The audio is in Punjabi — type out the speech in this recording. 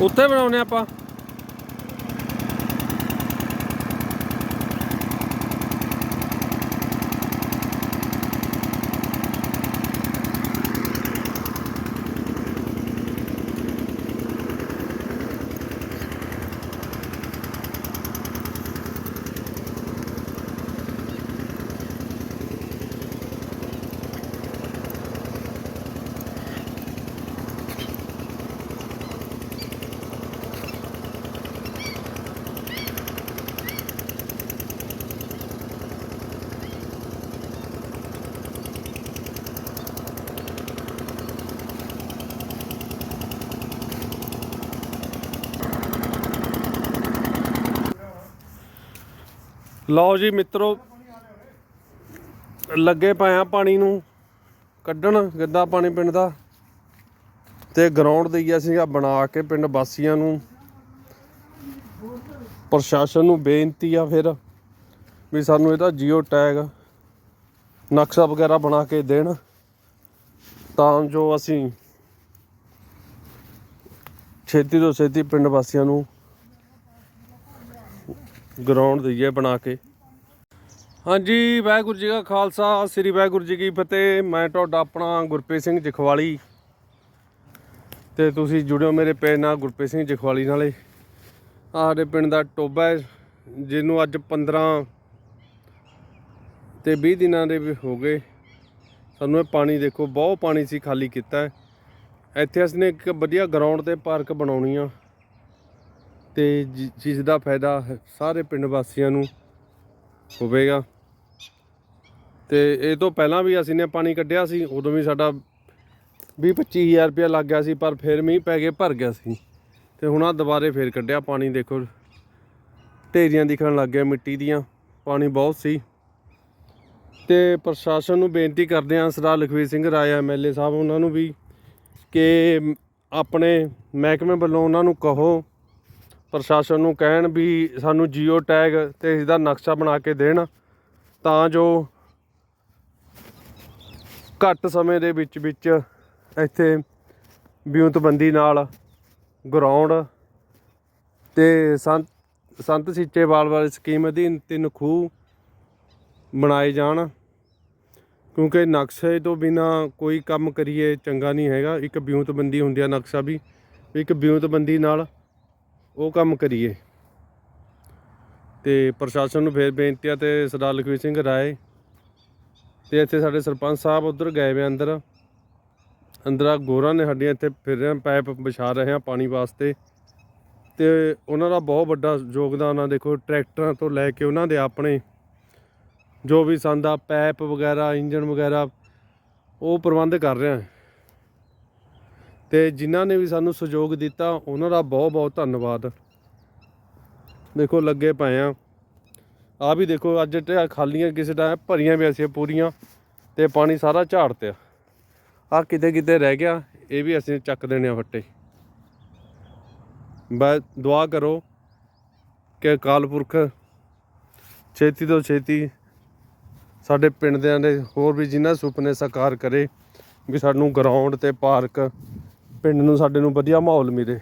ਉੱਥੇ ਬਣਾਉਨੇ ਆਪਾਂ। ਲਓ ਜੀ ਮਿੱਤਰੋ, ਲੱਗੇ ਪਏ ਆ ਪਾਣੀ ਨੂੰ ਕੱਢਣ, ਗਿੱਧਾ ਪਾਣੀ ਪਿੰਡ ਦਾ। ਤੇ ਗਰਾਊਂਡ ਦਈਆ ਸੀਗਾ ਬਣਾ ਕੇ ਪਿੰਡ ਵਾਸੀਆਂ ਨੂੰ। ਪ੍ਰਸ਼ਾਸਨ ਨੂੰ ਬੇਨਤੀ ਆ ਫਿਰ ਵੀ ਸਾਨੂੰ ਇਹਦਾ ਜੀਓ ਟੈਗ, ਨਕਸ਼ਾ ਵਗੈਰਾ ਬਣਾ ਕੇ ਦੇਣ। ਤਾਂ ਜੋ ਅਸੀਂ ਛੇਤੀ ਤੋਂ ਛੇਤੀ ਪਿੰਡ ਵਾਸੀਆਂ ਨੂੰ ਗਰਾਊਂਡ ਦਈਏ ਬਣਾ ਕੇ। ਹਾਂਜੀ, ਵਾਹਿਗੁਰੂ ਜੀ ਕਾ ਖਾਲਸਾ, ਸ੍ਰੀ ਵਾਹਿਗੁਰੂ ਜੀ ਕੀ ਫਤਿਹ। ਮੈਂ ਤੁਹਾਡਾ ਆਪਣਾ ਗੁਰਪ੍ਰੀਤ ਸਿੰਘ ਜਖਵਾਲੀ। ਤੇ ਤੁਸੀਂ ਜੁੜਿਓ ਮੇਰੇ ਪੇਜ ਨਾਲ ਗੁਰਪ੍ਰੀਤ ਸਿੰਘ ਜਖਵਾਲੀ ਨਾਲੇ। ਆਹ ਸਾਡੇ ਪਿੰਡ ਦਾ ਟੋਬਾ ਜਿਹਨੂੰ ਅੱਜ 15 ਤੇ 20 ਦਿਨਾਂ ਦੇ ਵੀ ਹੋ ਗਏ। ਸਾਨੂੰ ਇਹ ਪਾਣੀ ਦੇਖੋ, ਬਹੁਤ ਪਾਣੀ ਸੀ ਖਾਲੀ ਕੀਤਾ ਇੱਥੇ ਅਸੀਂ ਨੇ ਇੱਕ ਵਧੀਆ ਗਰਾਊਂਡ ਤੇ ਪਾਰਕ ਬਣਾਉਣੀ ਆ। ਤੇ ਜਿ- ਜਿਸ ਦਾ ਫਾਇਦਾ ਸਾਰੇ ਪਿੰਡ ਵਾਸੀਆਂ ਨੂੰ ਹੋਵੇਗਾ। ਤੇ ਇਹ ਤੋਂ ਪਹਿਲਾਂ ਵੀ ਅਸੀਂ ਨੇ ਪਾਣੀ ਕੱਢਿਆ ਸੀ, ਉਦੋਂ ਵੀ ਸਾਡਾ 20 25000 ਰੁਪਇਆ ਲੱਗ ਗਿਆ ਸੀ, ਪਰ ਫਿਰ ਮੀਂਹ ਪੈ ਕੇ ਭਰ ਗਿਆ ਸੀ। ਤੇ ਹੁਣ ਆ ਦੁਬਾਰੇ ਫੇਰ ਕੱਢਿਆ ਪਾਣੀ, ਦੇਖੋ। ਢੇਰੀਆਂ ਦਿਖਣ ਲੱਗ ਗਿਆ ਮਿੱਟੀ ਦੀਆਂ, ਪਾਣੀ ਬਹੁਤ ਸੀ। ਤੇ ਪ੍ਰਸ਼ਾਸਨ ਨੂੰ ਬੇਨਤੀ ਕਰਦੇ ਹਾਂ, ਸਰਦਾਰ ਲਖਵੀਰ ਸਿੰਘ ਰਾਏ ਐਮਐਲਏ ਸਾਹਿਬ, ਉਹਨਾਂ ਨੂੰ ਵੀ ਕਿ ਆਪਣੇ ਮਹਿਕਮੇ ਵੱਲੋਂ ਉਹਨਾਂ ਨੂੰ ਕਹੋ ਪ੍ਰਸ਼ਾਸਨ ਨੂੰ ਕਹਿਣ ਵੀ ਸਾਨੂੰ ਜੀਓ ਟੈਗ ਤੇ ਇਸ ਦਾ ਨਕਸ਼ਾ ਬਣਾ ਕੇ ਦੇਣ, ਤਾਂ ਜੋ ਘੱਟ ਸਮੇਂ ਦੇ ਵਿੱਚ ਵਿੱਚ ਇੱਥੇ ਵਿਉਂਤਬੰਦੀ ਨਾਲ ਗਰਾਊਂਡ ਤੇ ਸੰਤ ਸੰਤ ਸੀਚੇਵਾਲ ਵਾਲੀ ਸਕੀਮ ਅਧੀਨ ਤਿੰਨ ਖੂਹ ਬਣਾਏ ਜਾਣ, ਕਿਉਂਕਿ ਨਕਸ਼ੇ ਤੋਂ ਬਿਨਾ ਕੋਈ ਕੰਮ ਕਰੀਏ ਚੰਗਾ ਨਹੀਂ ਹੈਗਾ। ਇੱਕ ਵਿਉਂਤਬੰਦੀ ਹੁੰਦੀ ਆ ਨਕਸ਼ਾ ਵੀ ਇੱਕ ਵਿਉਂਤਬੰਦੀ ਨਾਲ ਉਹ ਕੰਮ ਕਰੀਏ। ਤੇ ਪ੍ਰਸ਼ਾਸਨ ਨੂੰ ਫੇਰ ਬੇਨਤੀ ਆ ਤੇ ਸਰਦਾਰ ਲਖਵੀਰ ਸਿੰਘ ਰਾਏ ਤੇ ਇੱਥੇ ਸਾਡੇ ਸਰਪੰਚ ਸਾਹਿਬ ਉਧਰ ਗਏ ਵੇ ਅੰਦਰ। ਅੰਦਰ ਆ ਗੋਰਾਂ ਨੇ ਸਾਡੀਆਂ ਇੱਥੇ ਫਿਰ ਰਹੇ ਆ, ਪਾਈਪ ਵਿਛਾ ਰਹੇ ਆ ਪਾਣੀ ਵਾਸਤੇ। ਤੇ ਉਹਨਾਂ ਦਾ ਬਹੁਤ ਵੱਡਾ ਯੋਗਦਾਨ ਆ ਦੇਖੋ ਟਰੈਕਟਰਾਂ ਤੋਂ ਲੈ ਕੇ ਉਹਨਾਂ ਦੇ ਆਪਣੇ। ਜੋ ਵੀ ਸੰਦਾ ਪਾਈਪ ਵਗੈਰਾ ਇੰਜਨ ਵਗੈਰਾ ਉਹ ਪ੍ਰਬੰਧ ਕਰ ਰਹੇ ਆ। ਤੇ ਜਿਨ੍ਹਾਂ ਨੇ ਵੀ ਸਾਨੂੰ ਸਹਿਯੋਗ ਦਿੱਤਾ, ਉਹਨਾਂ ਦਾ ਬਹੁਤ ਬਹੁਤ ਧੰਨਵਾਦ। ਦੇਖੋ, ਲੱਗੇ ਪਏ ਆ। ਆ ਵੀ ਦੇਖੋ, ਅੱਜ ਖਾਲੀਆਂ ਕਿਸੇ ਦਾ ਭਰੀਆਂ ਵੀ ਅਸੀਂ ਪੂਰੀਆਂ ਤੇ ਪਾਣੀ ਸਾਰਾ ਝਾੜ ਤੇ ਆ ਕਿਤੇ ਕਿਤੇ ਰਹਿ ਗਿਆ, ਇਹ ਵੀ ਅਸੀਂ ਚੱਕ ਦੇਣੇ ਆ ਫੱਟੇ। ਬਸ ਦੁਆ ਕਰੋ ਕਿ ਅਕਾਲ ਪੁਰਖ ਛੇਤੀ ਤੋਂ ਛੇਤੀ ਸਾਡੇ ਪਿੰਡ ਦੇ ਦੇ ਹੋਰ ਵੀ ਜਿਨ੍ਹਾਂ ਸੁਪਨੇ ਸਾਕਾਰ ਕਰੇ, ਵੀ ਸਾਨੂੰ ਗਰਾਊਂਡ ਤੇ ਪਾਰਕ ਪਿੰਡ ਨੂੰ ਸਾਡੇ ਨੂੰ ਵਧੀਆ ਮਾਹੌਲ ਮਿਲੇ।